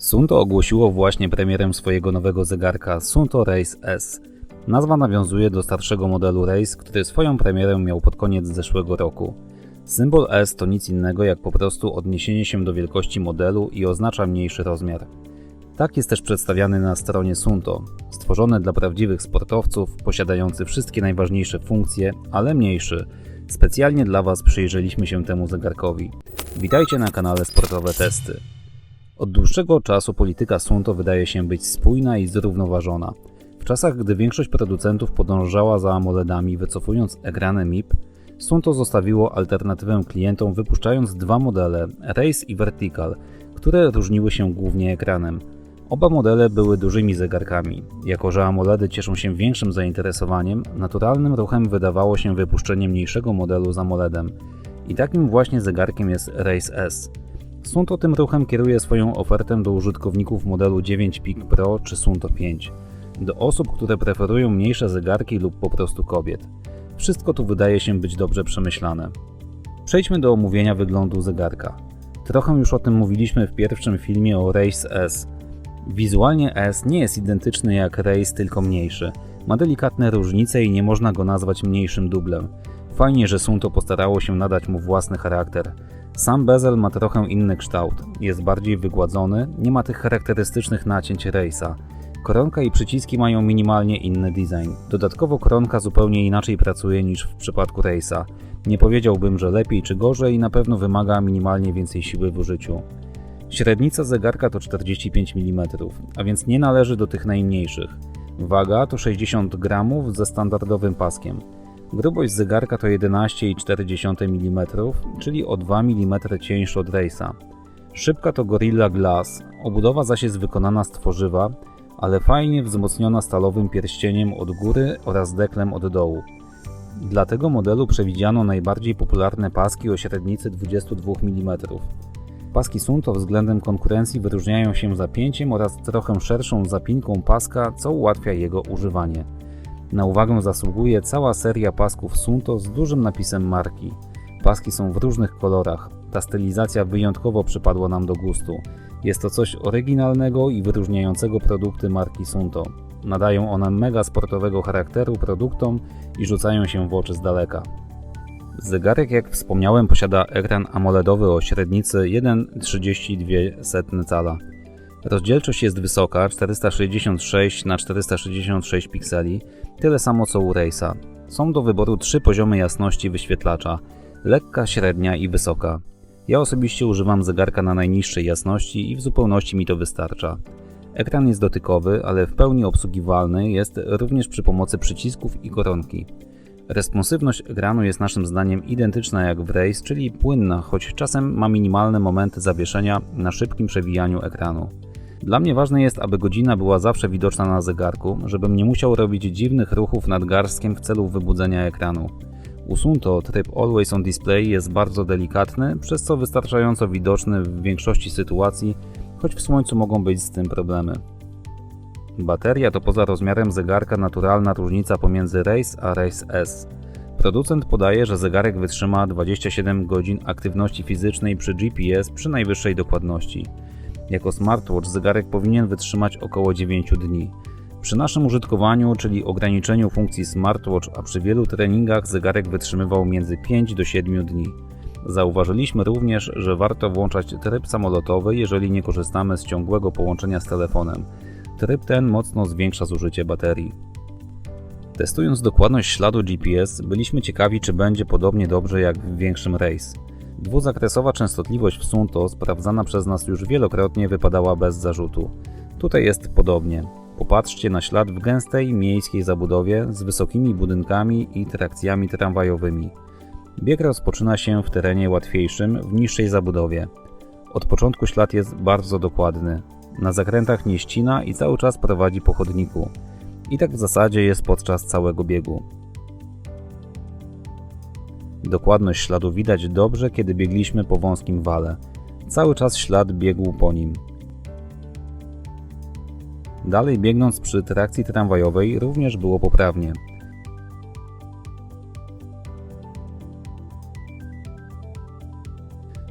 Sunto ogłosiło właśnie premierę swojego nowego zegarka Sunto Race S. Nazwa nawiązuje do starszego modelu Race, który swoją premierę miał pod koniec zeszłego roku. Symbol S to nic innego jak po prostu odniesienie się do wielkości modelu i oznacza mniejszy rozmiar. Tak jest też przedstawiany na stronie Sunto, stworzony dla prawdziwych sportowców, posiadający wszystkie najważniejsze funkcje, ale mniejszy. Specjalnie dla Was przyjrzeliśmy się temu zegarkowi. Witajcie na kanale Sportowe Testy. Od dłuższego czasu polityka Sunto wydaje się być spójna i zrównoważona. W czasach, gdy większość producentów podążała za AMOLEDami, wycofując ekrany MIP, Sunto zostawiło alternatywę klientom, wypuszczając dwa modele Race i Vertical, które różniły się głównie ekranem. Oba modele były dużymi zegarkami. Jako że AMOLEDy cieszą się większym zainteresowaniem, naturalnym ruchem wydawało się wypuszczenie mniejszego modelu z AMOLEDem. I takim właśnie zegarkiem jest Race S. Sunto tym ruchem kieruje swoją ofertę do użytkowników modelu 9 Peak Pro czy Sunto 5, do osób, które preferują mniejsze zegarki lub po prostu kobiet. Wszystko tu wydaje się być dobrze przemyślane. Przejdźmy do omówienia wyglądu zegarka. Trochę już o tym mówiliśmy w pierwszym filmie o Race S. Wizualnie S nie jest identyczny jak Race, tylko mniejszy. Ma delikatne różnice i nie można go nazwać mniejszym dublem. Fajnie, że Sunto postarało się nadać mu własny charakter. Sam bezel ma trochę inny kształt, jest bardziej wygładzony, nie ma tych charakterystycznych nacięć Race'a. Koronka i przyciski mają minimalnie inny design. Dodatkowo koronka zupełnie inaczej pracuje niż w przypadku Race'a. Nie powiedziałbym, że lepiej czy gorzej, na pewno wymaga minimalnie więcej siły w użyciu. Średnica zegarka to 45 mm, a więc nie należy do tych najmniejszych. Waga to 60 gramów ze standardowym paskiem. Grubość zegarka to 11,4 mm, czyli o 2 mm cieńszy od Race'a. Szybka to Gorilla Glass, obudowa zaś jest wykonana z tworzywa, ale fajnie wzmocniona stalowym pierścieniem od góry oraz deklem od dołu. Dla tego modelu przewidziano najbardziej popularne paski o średnicy 22 mm. Paski Sunto względem konkurencji wyróżniają się zapięciem oraz trochę szerszą zapinką paska, co ułatwia jego używanie. Na uwagę zasługuje cała seria pasków Sunto z dużym napisem marki. Paski są w różnych kolorach. Ta stylizacja wyjątkowo przypadła nam do gustu. Jest to coś oryginalnego i wyróżniającego produkty marki Sunto. Nadają one mega sportowego charakteru produktom i rzucają się w oczy z daleka. Zegarek, jak wspomniałem, posiada ekran AMOLEDowy o średnicy 1,32 cala. Rozdzielczość jest wysoka 466 na 466 pikseli, tyle samo co u Race'a. Są do wyboru trzy poziomy jasności wyświetlacza: lekka, średnia i wysoka. Ja osobiście używam zegarka na najniższej jasności i w zupełności mi to wystarcza. Ekran jest dotykowy, ale w pełni obsługiwalny jest również przy pomocy przycisków i koronki. Responsywność ekranu jest naszym zdaniem identyczna jak w Race, czyli płynna, choć czasem ma minimalne momenty zawieszenia na szybkim przewijaniu ekranu. Dla mnie ważne jest, aby godzina była zawsze widoczna na zegarku, żebym nie musiał robić dziwnych ruchów nadgarstkiem w celu wybudzenia ekranu. Usunto tryb Always on Display jest bardzo delikatny, przez co wystarczająco widoczny w większości sytuacji, choć w słońcu mogą być z tym problemy. Bateria to poza rozmiarem zegarka naturalna różnica pomiędzy Race a Race S. Producent podaje, że zegarek wytrzyma 27 godzin aktywności fizycznej przy GPS przy najwyższej dokładności. Jako smartwatch zegarek powinien wytrzymać około 9 dni. Przy naszym użytkowaniu, czyli ograniczeniu funkcji smartwatch, a przy wielu treningach zegarek wytrzymywał między 5 do 7 dni. Zauważyliśmy również, że warto włączać tryb samolotowy, jeżeli nie korzystamy z ciągłego połączenia z telefonem. Tryb ten mocno zwiększa zużycie baterii. Testując dokładność śladu GPS, byliśmy ciekawi, czy będzie podobnie dobrze jak w większym Race. Dwuzakresowa częstotliwość w Sunto, sprawdzana przez nas już wielokrotnie, wypadała bez zarzutu. Tutaj jest podobnie. Popatrzcie na ślad w gęstej, miejskiej zabudowie z wysokimi budynkami i trakcjami tramwajowymi. Bieg rozpoczyna się w terenie łatwiejszym, w niższej zabudowie. Od początku ślad jest bardzo dokładny. Na zakrętach nie ścina i cały czas prowadzi po chodniku. I tak w zasadzie jest podczas całego biegu. Dokładność śladu widać dobrze, kiedy biegliśmy po wąskim wale. Cały czas ślad biegł po nim. Dalej biegnąc przy trakcji tramwajowej również było poprawnie.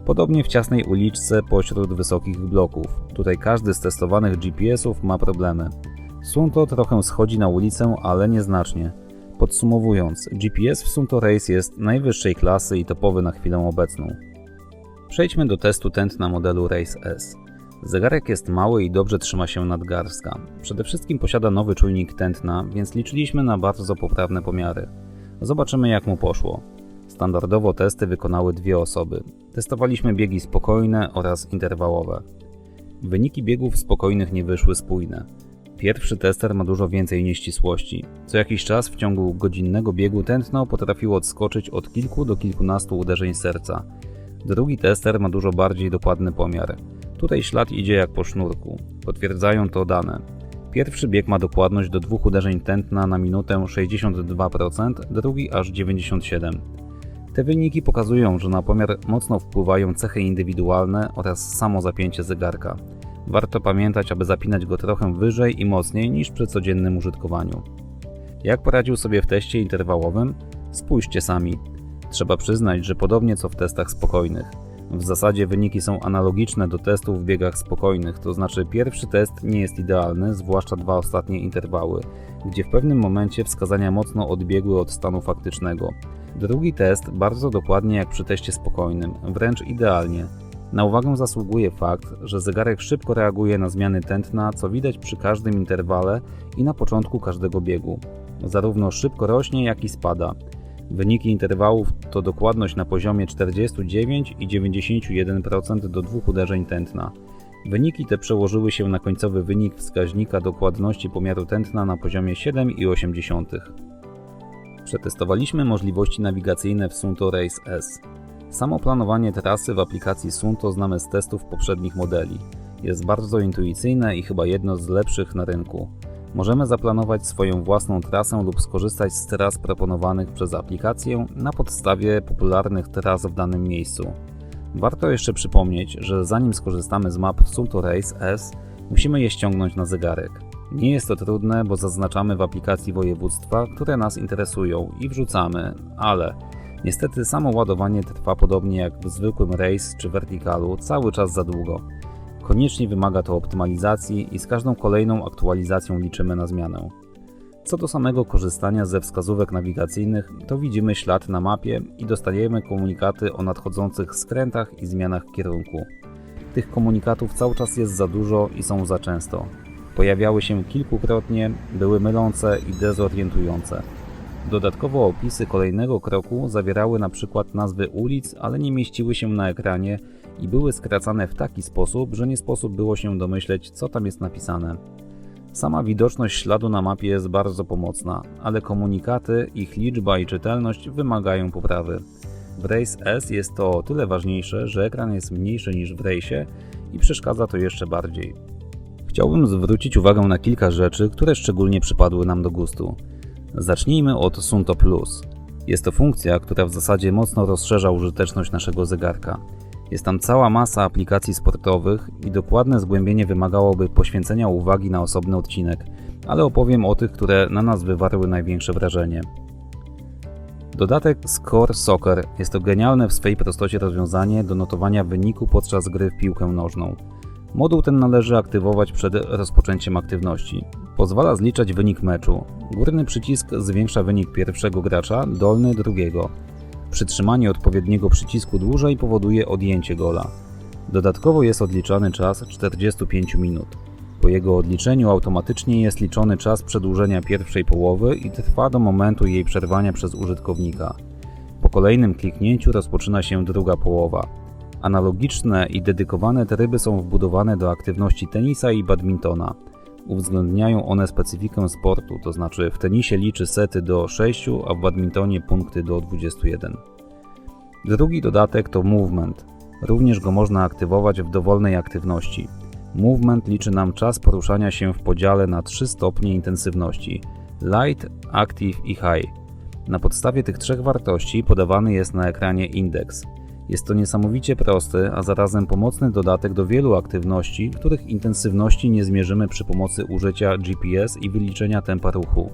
Podobnie w ciasnej uliczce pośród wysokich bloków. Tutaj każdy z testowanych GPS-ów ma problemy. Sunto trochę schodzi na ulicę, ale nieznacznie. Podsumowując, GPS w Sunto Race jest najwyższej klasy i topowy na chwilę obecną. Przejdźmy do testu tętna modelu Race S. Zegarek jest mały i dobrze trzyma się nadgarstka. Przede wszystkim posiada nowy czujnik tętna, więc liczyliśmy na bardzo poprawne pomiary. Zobaczymy jak mu poszło. Standardowo testy wykonały dwie osoby. Testowaliśmy biegi spokojne oraz interwałowe. Wyniki biegów spokojnych nie wyszły spójne. Pierwszy tester ma dużo więcej nieścisłości. Co jakiś czas w ciągu godzinnego biegu tętno potrafiło odskoczyć od kilku do kilkunastu uderzeń serca. Drugi tester ma dużo bardziej dokładny pomiar. Tutaj ślad idzie jak po sznurku. Potwierdzają to dane. Pierwszy bieg ma dokładność do dwóch uderzeń tętna na minutę 62%, drugi aż 97%. Te wyniki pokazują, że na pomiar mocno wpływają cechy indywidualne oraz samo zapięcie zegarka. Warto pamiętać, aby zapinać go trochę wyżej i mocniej niż przy codziennym użytkowaniu. Jak poradził sobie w teście interwałowym? Spójrzcie sami. Trzeba przyznać, że podobnie co w testach spokojnych. W zasadzie wyniki są analogiczne do testów w biegach spokojnych, to znaczy pierwszy test nie jest idealny, zwłaszcza dwa ostatnie interwały, gdzie w pewnym momencie wskazania mocno odbiegły od stanu faktycznego. Drugi test bardzo dokładnie jak przy teście spokojnym, wręcz idealnie. Na uwagę zasługuje fakt, że zegarek szybko reaguje na zmiany tętna, co widać przy każdym interwale i na początku każdego biegu. Zarówno szybko rośnie, jak i spada. Wyniki interwałów to dokładność na poziomie 49 i 91% do dwóch uderzeń tętna. Wyniki te przełożyły się na końcowy wynik wskaźnika dokładności pomiaru tętna na poziomie 7,8. Przetestowaliśmy możliwości nawigacyjne w Sunto Race S. Samo planowanie trasy w aplikacji Sunto znamy z testów poprzednich modeli. Jest bardzo intuicyjne i chyba jedno z lepszych na rynku. Możemy zaplanować swoją własną trasę lub skorzystać z tras proponowanych przez aplikację na podstawie popularnych tras w danym miejscu. Warto jeszcze przypomnieć, że zanim skorzystamy z map Sunto Race S, musimy je ściągnąć na zegarek. Nie jest to trudne, bo zaznaczamy w aplikacji województwa, które nas interesują i wrzucamy, ale niestety samo ładowanie trwa podobnie jak w zwykłym Race czy Verticalu cały czas za długo. Koniecznie wymaga to optymalizacji i z każdą kolejną aktualizacją liczymy na zmianę. Co do samego korzystania ze wskazówek nawigacyjnych, to widzimy ślad na mapie i dostajemy komunikaty o nadchodzących skrętach i zmianach kierunku. Tych komunikatów cały czas jest za dużo i są za często. Pojawiały się kilkukrotnie, były mylące i dezorientujące. Dodatkowo opisy kolejnego kroku zawierały np. nazwy ulic, ale nie mieściły się na ekranie i były skracane w taki sposób, że nie sposób było się domyśleć, co tam jest napisane. Sama widoczność śladu na mapie jest bardzo pomocna, ale komunikaty, ich liczba i czytelność wymagają poprawy. W Race S jest to o tyle ważniejsze, że ekran jest mniejszy niż w Race i przeszkadza to jeszcze bardziej. Chciałbym zwrócić uwagę na kilka rzeczy, które szczególnie przypadły nam do gustu. Zacznijmy od Sunto Plus. Jest to funkcja, która w zasadzie mocno rozszerza użyteczność naszego zegarka. Jest tam cała masa aplikacji sportowych i dokładne zgłębienie wymagałoby poświęcenia uwagi na osobny odcinek, ale opowiem o tych, które na nas wywarły największe wrażenie. Dodatek Score Soccer jest to genialne w swej prostocie rozwiązanie do notowania wyniku podczas gry w piłkę nożną. Moduł ten należy aktywować przed rozpoczęciem aktywności. Pozwala zliczać wynik meczu. Górny przycisk zwiększa wynik pierwszego gracza, dolny drugiego. Przytrzymanie odpowiedniego przycisku dłużej powoduje odjęcie gola. Dodatkowo jest odliczany czas 45 minut. Po jego odliczeniu automatycznie jest liczony czas przedłużenia pierwszej połowy i trwa do momentu jej przerwania przez użytkownika. Po kolejnym kliknięciu rozpoczyna się druga połowa. Analogiczne i dedykowane tryby są wbudowane do aktywności tenisa i badmintona. Uwzględniają one specyfikę sportu, to znaczy w tenisie liczy sety do 6, a w badmintonie punkty do 21. Drugi dodatek to Movement. Również go można aktywować w dowolnej aktywności. Movement liczy nam czas poruszania się w podziale na trzy stopnie intensywności: Light, Active i High. Na podstawie tych trzech wartości podawany jest na ekranie indeks. Jest to niesamowicie prosty, a zarazem pomocny dodatek do wielu aktywności, których intensywności nie zmierzymy przy pomocy użycia GPS i wyliczenia tempa ruchu.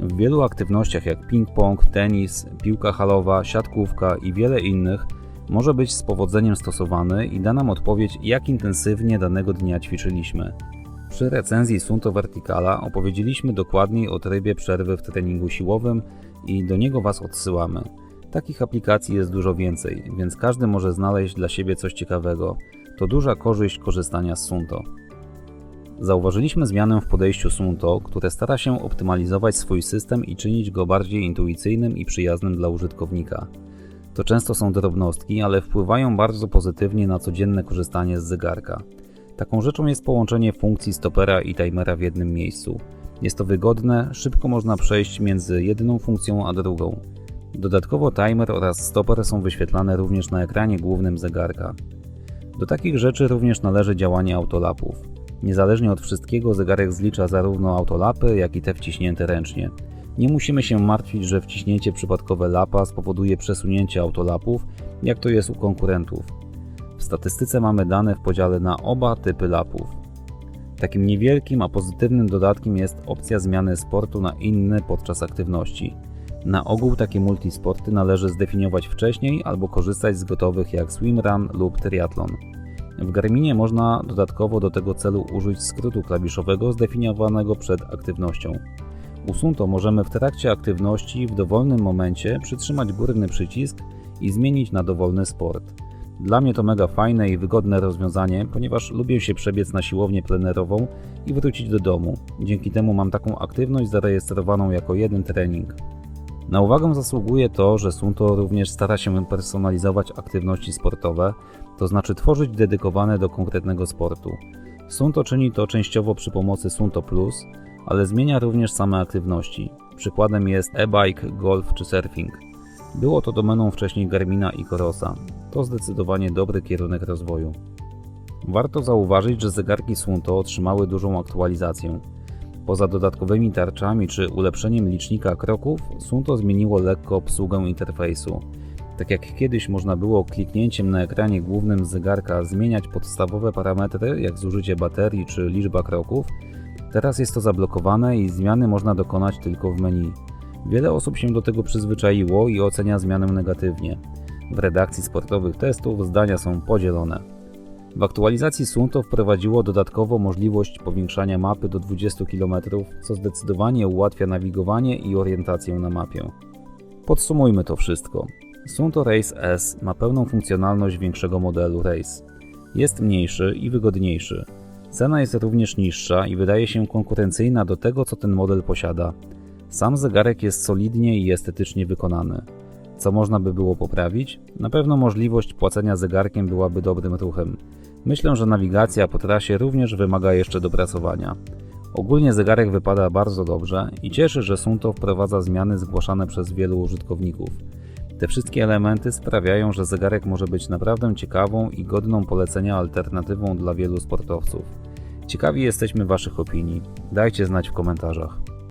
W wielu aktywnościach jak ping-pong, tenis, piłka halowa, siatkówka i wiele innych Może być z powodzeniem stosowany i da nam odpowiedź, jak intensywnie danego dnia ćwiczyliśmy. Przy recenzji Sunto Verticala opowiedzieliśmy dokładniej o trybie przerwy w treningu siłowym i do niego Was odsyłamy. Takich aplikacji jest dużo więcej, więc każdy może znaleźć dla siebie coś ciekawego. To duża korzyść korzystania z Sunto. Zauważyliśmy zmianę w podejściu Sunto, które stara się optymalizować swój system i czynić go bardziej intuicyjnym i przyjaznym dla użytkownika. To często są drobnostki, ale wpływają bardzo pozytywnie na codzienne korzystanie z zegarka. Taką rzeczą jest połączenie funkcji stopera i timera w jednym miejscu. Jest to wygodne, szybko można przejść między jedną funkcją a drugą. Dodatkowo timer oraz stoper są wyświetlane również na ekranie głównym zegarka. Do takich rzeczy również należy działanie autolapów. Niezależnie od wszystkiego zegarek zlicza zarówno autolapy, jak i te wciśnięte ręcznie. Nie musimy się martwić, że wciśnięcie przypadkowe lapa spowoduje przesunięcie autolapów, jak to jest u konkurentów. W statystyce mamy dane w podziale na oba typy lapów. Takim niewielkim, a pozytywnym dodatkiem jest opcja zmiany sportu na inny podczas aktywności. Na ogół takie multisporty należy zdefiniować wcześniej albo korzystać z gotowych jak swimrun lub triathlon. W Garminie można dodatkowo do tego celu użyć skrótu klawiszowego zdefiniowanego przed aktywnością. U Sunto możemy w trakcie aktywności w dowolnym momencie przytrzymać górny przycisk i zmienić na dowolny sport. Dla mnie to mega fajne i wygodne rozwiązanie, ponieważ lubię się przebiec na siłownię plenerową i wrócić do domu. Dzięki temu mam taką aktywność zarejestrowaną jako jeden trening. Na uwagę zasługuje to, że Sunto również stara się personalizować aktywności sportowe, to znaczy tworzyć dedykowane do konkretnego sportu. Sunto czyni to częściowo przy pomocy Sunto Plus, ale zmienia również same aktywności. Przykładem jest e-bike, golf czy surfing. Było to domeną wcześniej Garmina i Korosa. To zdecydowanie dobry kierunek rozwoju. Warto zauważyć, że zegarki Sunto otrzymały dużą aktualizację. Poza dodatkowymi tarczami czy ulepszeniem licznika kroków, Sunto zmieniło lekko obsługę interfejsu. Tak jak kiedyś można było kliknięciem na ekranie głównym zegarka zmieniać podstawowe parametry, jak zużycie baterii czy liczba kroków, teraz jest to zablokowane i zmiany można dokonać tylko w menu. Wiele osób się do tego przyzwyczaiło i ocenia zmianę negatywnie. W redakcji sportowych testów zdania są podzielone. W aktualizacji Sunto wprowadziło dodatkowo możliwość powiększania mapy do 20 km, co zdecydowanie ułatwia nawigowanie i orientację na mapie. Podsumujmy to wszystko. Sunto Race S ma pełną funkcjonalność większego modelu Race. Jest mniejszy i wygodniejszy. Cena jest również niższa i wydaje się konkurencyjna do tego, co ten model posiada. Sam zegarek jest solidnie i estetycznie wykonany. Co można by było poprawić? Na pewno możliwość płacenia zegarkiem byłaby dobrym ruchem. Myślę, że nawigacja po trasie również wymaga jeszcze dopracowania. Ogólnie zegarek wypada bardzo dobrze i cieszy, że Sunto wprowadza zmiany zgłaszane przez wielu użytkowników. Te wszystkie elementy sprawiają, że zegarek może być naprawdę ciekawą i godną polecenia alternatywą dla wielu sportowców. Ciekawi jesteśmy Waszych opinii. Dajcie znać w komentarzach.